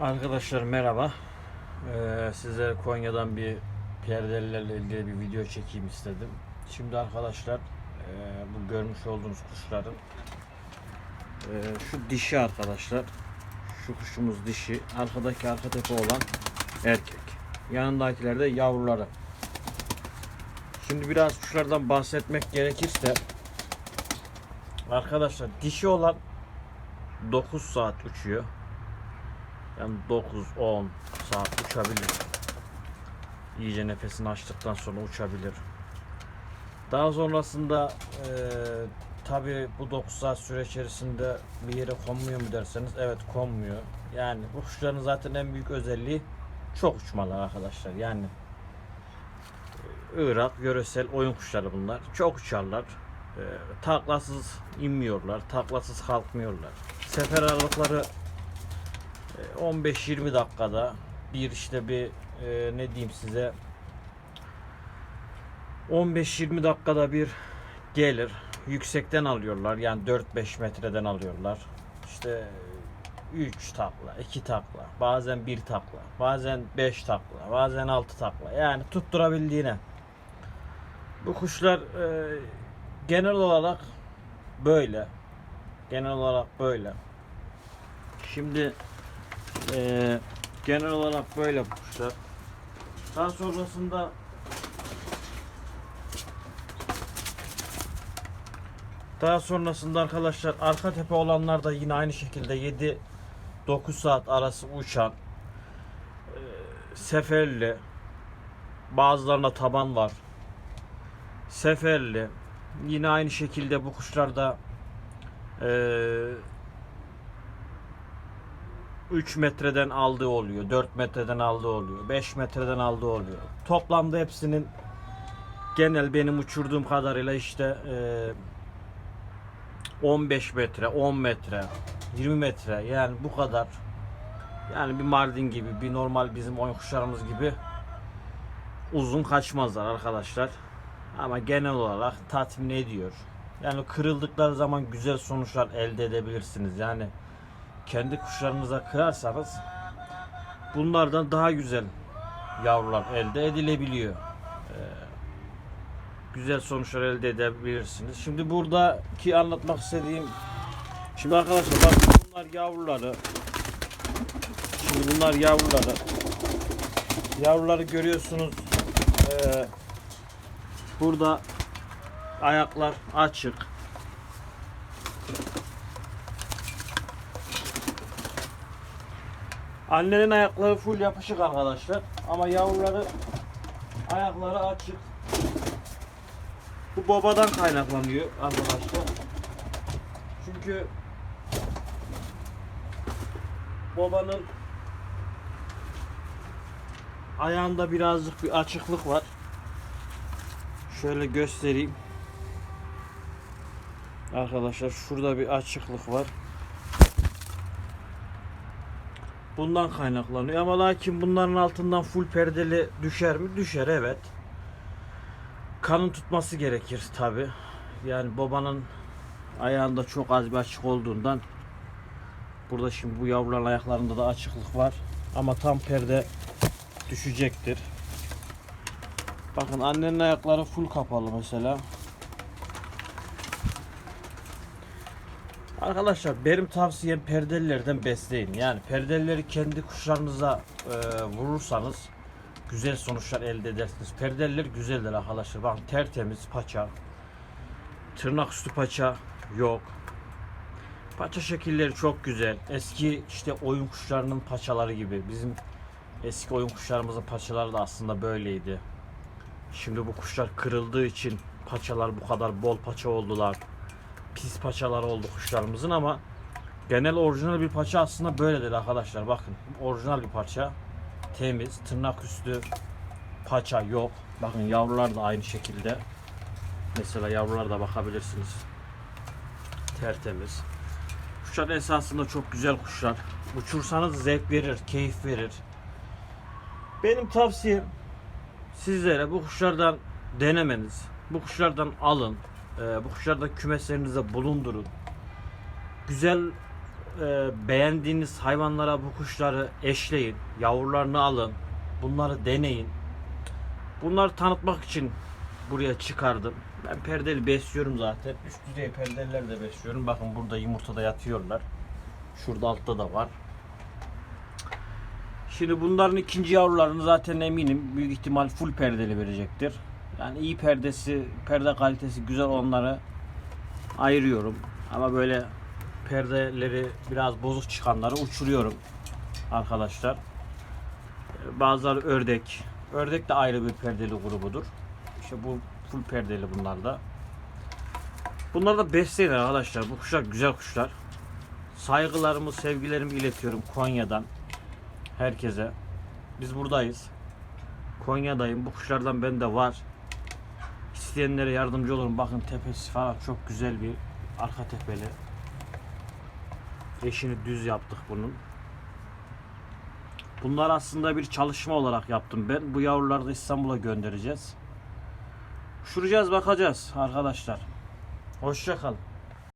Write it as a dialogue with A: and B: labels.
A: Arkadaşlar merhaba. Ee, size Konya'dan bir perdelilerle ilgili bir video çekeyim istedim. Şimdi arkadaşlar e, bu görmüş olduğunuz kuşların e, şu dişi arkadaşlar. Şu kuşumuz dişi. Arkadaki arka tepe olan erkek. Yanındakiler de yavruları. Şimdi biraz kuşlardan bahsetmek gerekirse arkadaşlar dişi olan 9 saat uçuyor. Yani 9-10 saat uçabilir. İyice nefesini açtıktan sonra uçabilir. Daha sonrasında tabi bu 9 saat süre içerisinde bir yere konmuyor mu derseniz evet konmuyor. Yani bu kuşların zaten en büyük özelliği çok uçmalar arkadaşlar. Yani e, Irak yöresel oyun kuşları bunlar. Çok uçarlar. E, taklasız inmiyorlar. Taklasız kalkmıyorlar. Sefer aralıkları 15-20 dakikada bir işte bir e, ne diyeyim size 15-20 dakikada bir gelir. Yüksekten alıyorlar. Yani 4-5 metreden alıyorlar. İşte 3 takla, 2 takla, bazen 1 takla, bazen 5 takla, bazen 6 takla. Yani tutturabildiğine. Bu kuşlar e, genel olarak böyle. Genel olarak böyle. Şimdi ee, genel olarak böyle kuşlar. Daha sonrasında daha sonrasında arkadaşlar arka tepe olanlar da yine aynı şekilde 7 9 saat arası uçan e, seferli bazılarında taban var seferli yine aynı şekilde bu kuşlarda eee 3 metreden aldığı oluyor, 4 metreden aldığı oluyor, 5 metreden aldığı oluyor. Toplamda hepsinin genel benim uçurduğum kadarıyla işte e, 15 metre, 10 metre, 20 metre yani bu kadar. Yani bir Mardin gibi, bir normal bizim oyun gibi uzun kaçmazlar arkadaşlar. Ama genel olarak tatmin ediyor. Yani kırıldıkları zaman güzel sonuçlar elde edebilirsiniz. Yani kendi kuşlarınıza kırarsanız bunlardan daha güzel yavrular elde edilebiliyor. Ee, güzel sonuçlar elde edebilirsiniz. Şimdi buradaki anlatmak istediğim şimdi arkadaşlar bak bunlar yavruları şimdi bunlar yavruları yavruları görüyorsunuz ee, burada ayaklar açık Annenin ayakları full yapışık arkadaşlar. Ama yavruları ayakları açık. Bu babadan kaynaklanıyor arkadaşlar. Çünkü babanın ayağında birazcık bir açıklık var. Şöyle göstereyim. Arkadaşlar şurada bir açıklık var. Bundan kaynaklanıyor ama lakin bunların altından full perdeli düşer mi? Düşer evet. Kanın tutması gerekir tabi. Yani babanın ayağında çok az bir açık olduğundan burada şimdi bu yavruların ayaklarında da açıklık var. Ama tam perde düşecektir. Bakın annenin ayakları full kapalı mesela. Arkadaşlar benim tavsiyem perdelilerden besleyin. Yani perdelileri kendi kuşlarınıza e, vurursanız güzel sonuçlar elde edersiniz. Perdeliler güzeldir arkadaşlar. Bakın tertemiz paça. Tırnak üstü paça yok. Paça şekilleri çok güzel. Eski işte oyun kuşlarının paçaları gibi. Bizim eski oyun kuşlarımızın paçaları da aslında böyleydi. Şimdi bu kuşlar kırıldığı için paçalar bu kadar bol paça oldular pis paçalar oldu kuşlarımızın ama genel orijinal bir paça aslında böyledir arkadaşlar. Bakın orijinal bir parça. Temiz, tırnak üstü paça yok. Bakın yavrular da aynı şekilde. Mesela yavrular da bakabilirsiniz. Tertemiz. Kuşlar esasında çok güzel kuşlar. Uçursanız zevk verir, keyif verir. Benim tavsiyem sizlere bu kuşlardan denemeniz. Bu kuşlardan alın. Ee, bu kuşları da kümeslerinize bulundurun. Güzel e, beğendiğiniz hayvanlara bu kuşları eşleyin. Yavrularını alın. Bunları deneyin. Bunları tanıtmak için buraya çıkardım. Ben perdeli besliyorum zaten. Üst düzey perdeliler de besliyorum. Bakın burada yumurtada yatıyorlar. Şurada altta da var. Şimdi bunların ikinci yavrularını zaten eminim büyük ihtimal full perdeli verecektir. Yani iyi perdesi, perde kalitesi güzel olanları ayırıyorum. Ama böyle perdeleri biraz bozuk çıkanları uçuruyorum arkadaşlar. Bazıları ördek. Ördek de ayrı bir perdeli grubudur. İşte bu full perdeli bunlar da. Bunlar da besleyin arkadaşlar. Bu kuşlar güzel kuşlar. Saygılarımı, sevgilerimi iletiyorum Konya'dan herkese. Biz buradayız. Konya'dayım. Bu kuşlardan bende var. İsteyenlere yardımcı olurum. Bakın tepesi falan çok güzel bir arka tepeli. Eşini düz yaptık bunun. Bunlar aslında bir çalışma olarak yaptım ben. Bu yavruları da İstanbul'a göndereceğiz. Uçuracağız bakacağız arkadaşlar. Hoşça kalın.